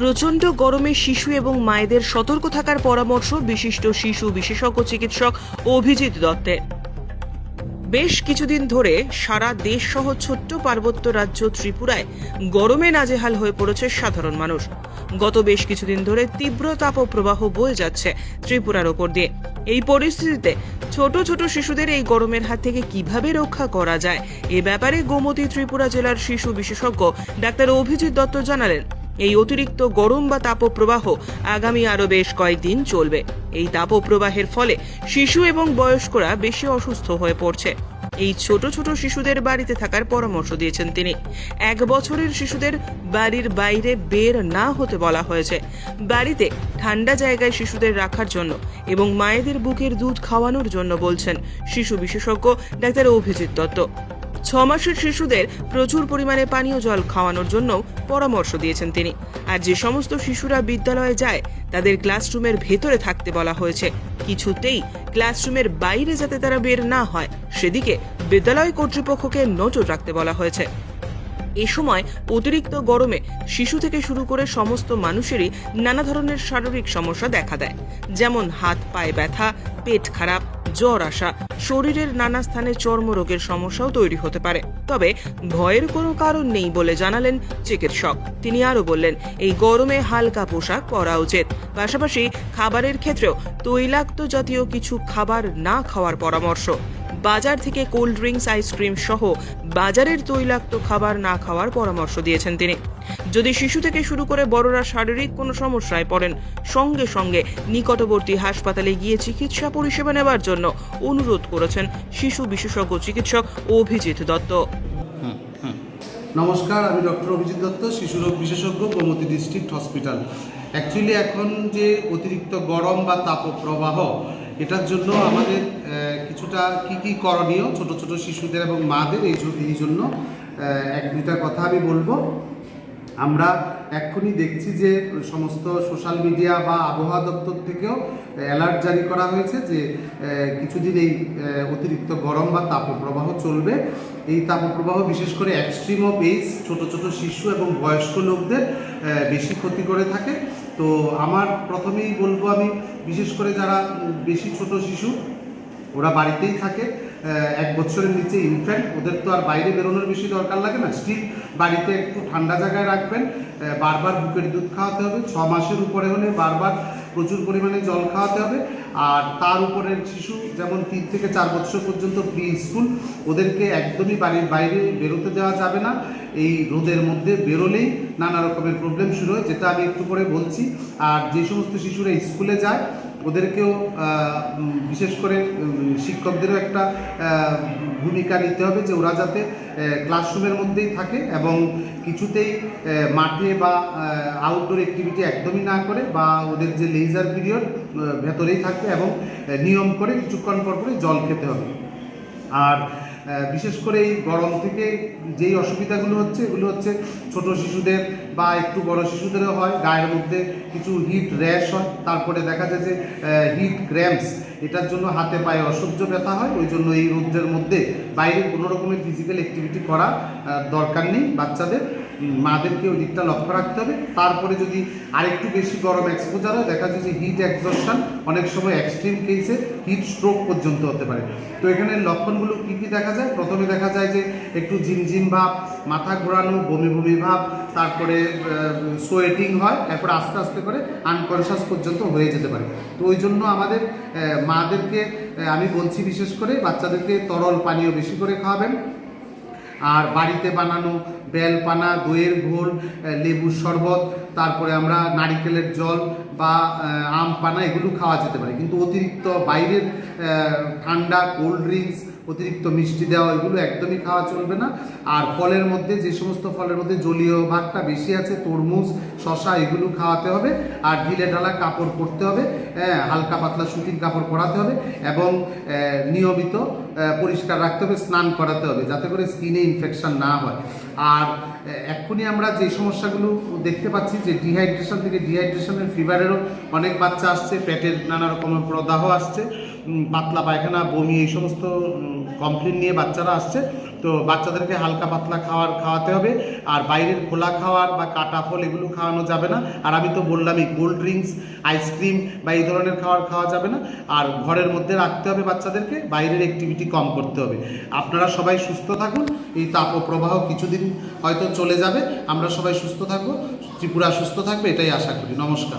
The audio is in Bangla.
প্রচণ্ড গরমে শিশু এবং মায়েদের সতর্ক থাকার পরামর্শ বিশিষ্ট শিশু বিশেষজ্ঞ চিকিৎসক অভিজিৎ দত্তের। বেশ কিছুদিন ধরে সারা দেশ সহ ছোট্ট পার্বত্য রাজ্য ত্রিপুরায় গরমে নাজেহাল হয়ে পড়েছে সাধারণ মানুষ। গত বেশ কিছুদিন ধরে তীব্র তাপপ্রবাহ বয়ে যাচ্ছে ত্রিপুরার ওপর দিয়ে। এই পরিস্থিতিতে ছোট ছোট শিশুদের এই গরমের হাত থেকে কীভাবে রক্ষা করা যায়, এ ব্যাপারে গোমতী ত্রিপুরা জেলার শিশু বিশেষজ্ঞ ডাক্তার অভিজিৎ দত্ত জানালেন। এই অতিরিক্ত গরম বা তাপপ্রবাহ আগামী আরও বেশ কয়েকদিন চলবে। এই তাপপ্রবাহের ফলে শিশু এবং বয়স্করা বেশি অসুস্থ হয়ে পড়ছে। এই ছোট ছোট শিশুদের বাড়িতে থাকার পরামর্শ দিয়েছেন তিনি। এক বছরের শিশুদের বাড়ির বাইরে বের না হতে বলা হয়েছে। বাড়িতে ঠান্ডা জায়গায় শিশুদের রাখার জন্য এবং মায়েদের বুকের দুধ খাওয়ানোর জন্য বলছেন শিশু বিশেষজ্ঞ ডাক্তার অভিজিৎ দত্ত। ছ মাসের শিশুদের প্রচুর পরিমাণে পানীয় জল খাওয়ানোর জন্য পরামর্শ দিয়েছেন তিনি। আর যে সমস্ত শিশুরা বিদ্যালয়ে যায়, তাদের ক্লাসরুমের ভেতরে থাকতে বলা হয়েছে। কিছুতেই ক্লাসরুমের বাইরে যাতে তারা বের না হয়, সেদিকে বিদ্যালয় কর্তৃপক্ষকে নজর রাখতে বলা হয়েছে। এ সময় অতিরিক্ত গরমে শিশু থেকে শুরু করে সমস্ত মানুষেরই নানা ধরনের শারীরিক সমস্যা দেখা দেয়। যেমন হাত, পায়ে ব্যথা, পেট খারাপ, জ্বর আসা, শরীরের নানা স্থানে চর্মরোগের সমস্যাও তৈরি হতে পারে। তবে ভয়ের কোনো কারণ নেই বলে জানালেন চিকিৎসক। তিনি আরও বললেন, এই গরমে হালকা পোশাক পরা উচিত। পাশাপাশি খাবারের ক্ষেত্রেও তৈলাক্ত জাতীয় কিছু খাবার না খাওয়ার পরামর্শ। বাজার থেকে কোল্ড ড্রিঙ্কস আইসক্রিম সহ বাজারের তৈলাক্ত খাবার না খাওয়ার পরামর্শ দিয়েছেন তিনি। যদি শিশু থেকে শুরু করে বড়রা শারীরিক কোনো সমস্যায় পড়েন, সঙ্গে সঙ্গে নিকটবর্তী হাসপাতালে গিয়ে চিকিৎসা পরিষেবা নেওয়ার জন্য অনুরোধ করেছেন শিশু বিশেষজ্ঞ চিকিৎসক অভিজিৎ দত্ত। নমস্কার, আমি ডক্টর অভিজিৎ দত্ত শিশুরোগ বিশেষজ্ঞ, গোমতী ডিস্ট্রিক্ট হসপিটাল। অ্যাকচুয়ালি এখন যে অতিরিক্ত গরম বা তাপপ্রবাহ এটার জন্য আমাদের কিছুটা কি কি করণীয় ছোট ছোট শিশুদের এবং মাদের এই এই জন্য এক দুইটা কথা আমি বলব। আমরা এক্ষুনি দেখছি যে সমস্ত সোশ্যাল মিডিয়া বা আবহাওয়া দপ্তর থেকেও অ্যালার্ট জারি করা হয়েছে যে কিছুদিন এই অতিরিক্ত গরম বা তাপপ্রবাহ চলবে। এই তাপপ্রবাহ বিশেষ করে এক্সট্রিম অফ এজ ছোটো ছোট শিশু এবং বয়স্ক লোকদের বেশি ক্ষতি করে থাকে। তো আমার প্রথমেই বলব আমি, বিশেষ করে যারা বেশি ছোট শিশু, ওরা বাড়িতেই থাকে। এক বছরের নিচে ইনফ্যান্ট ওদের তো আর বাইরে বেরোনোর বেশি দরকার লাগে না। স্টিল বাড়িতে একটু ঠান্ডা জায়গায় রাখবেন। বারবার বুকের দুধ খাওয়াতে হবে। ছ মাসের উপরে হলে বারবার প্রচুর পরিমাণে জল খাওয়াতে হবে। আর তার উপরের শিশু যেমন তিন থেকে চার বছর পর্যন্ত প্রি স্কুল, ওদেরকে একদমই বাড়ির বাইরে বেরোতে দেওয়া যাবে না। এই রোদের মধ্যে বেরোলেই নানা রকমের প্রবলেম শুরু হয়, যেটা আমি একটু পরে বলছি। আর যে সমস্ত শিশুরা স্কুলে যায় ওদেরকেও বিশেষ করে শিক্ষকদেরও একটা ভূমিকা নিতে হবে যে ওরা যাতে ক্লাসরুমের মধ্যেই থাকে এবং কিছুতেই মাঠে বা আউটডোর অ্যাক্টিভিটি একদমই না করে বা ওদের যে লেজার পিরিয়ড ভেতরেই থাকবে এবং নিয়ম করে কিছুক্ষণ পর পরে জল খেতে হবে। আর বিশেষ করে এই গরম থেকে যেই অসুবিধাগুলো হচ্ছে, এগুলো হচ্ছে ছোট শিশুদের বা একটু বড় শিশুদেরও হয়, গায়ের মধ্যে কিছু হিট র্যাশ হয়, তারপরে দেখা যায় যে হিট ক্র্যাম্পস এটার জন্য হাতে পায়ে অসহ্য ব্যথা হয়, ওই জন্য এই রৌদ্রের মধ্যে বাইরে কোনো রকমের ফিজিক্যাল অ্যাক্টিভিটি করা দরকার নেই বাচ্চাদের। মাদেরকে ওই দিকটা লক্ষ্য রাখতে হবে। তারপরে যদি আরেকটু বেশি গরম এক্সপোজার হয়, দেখা যাচ্ছে হিট এক্সজশন অনেক সময় এক্সট্রিম কেসে হিট স্ট্রোক পর্যন্ত হতে পারে। তো এখানে লক্ষণগুলো কী কী দেখা যায়? প্রথমে দেখা যায় যে একটু ঝিমঝিম ভাব, মাথা ঘোরানো, বমি বমি ভাব, তারপরে সোয়েটিং হয় তারপরে আস্তে আস্তে করে আনকনশাস পর্যন্ত হয়ে যেতে পারে। তো ওই জন্য আমাদের মাদেরকে আমি বলছি বিশেষ করে বাচ্চাদেরকে তরল পানীয় বেশি করে খাওয়াবেন। আর বাড়িতে বানানো বেলপানা, দইয়ের ঘোল লেবুর শরবত, তারপরে আমরা নারিকেলের জল বা আম পানা এগুলো খাওয়া যেতে পারে। কিন্তু অতিরিক্ত বাইরের ঠান্ডা, কোল্ড ড্রিঙ্কস, অতিরিক্ত মিষ্টি দেওয়া, এগুলো একদমই খাওয়া চলবে না। আর ফলের মধ্যে, যে সমস্ত ফলের মধ্যে জলীয় ভাগটা বেশি আছে, তরমুজ শশা এগুলো খাওয়াতে হবে, আর ঢিলে ঢালা কাপড় পরতে হবে হ্যাঁ হালকা পাতলা সুতির কাপড় পরাতে হবে এবং নিয়মিত পরিষ্কার রাখতে হবে, স্নান করাতে হবে যাতে করে স্কিনে ইনফেকশন না হয়। আর এক্ষুনি আমরা যে সমস্যাগুলো দেখতে পাচ্ছি যে ডিহাইড্রেশন থেকে ডিহাইড্রেশনের ফিভারেরও অনেক বাচ্চা আসছে, পেটের নানা রকমের প্রদাহ আসছে পাতলা পায়খানা, বমি এই সমস্ত কমপ্লেন নিয়ে বাচ্চারা আসছে। তো বাচ্চাদেরকে হালকা পাতলা খাওয়ার খাওয়াতে হবে, আর বাইরের খোলা খাওয়ার বা কাটা ফল এগুলো খাওয়ানো যাবে না। আর আমি তো বললামই কোল্ড ড্রিঙ্কস আইসক্রিম বা এই ধরনের খাবার খাওয়া যাবে না। আর ঘরের মধ্যে রাখতে হবে বাচ্চাদেরকে, বাইরের অ্যাক্টিভিটি কম করতে হবে। আপনারা সবাই সুস্থ থাকুন, এই তাপপ্রবাহ কিছুদিন হয়তো চলে যাবে। আমরা সবাই সুস্থ থাকব, ত্রিপুরা সুস্থ থাকবে, এটাই আশা করি। নমস্কার।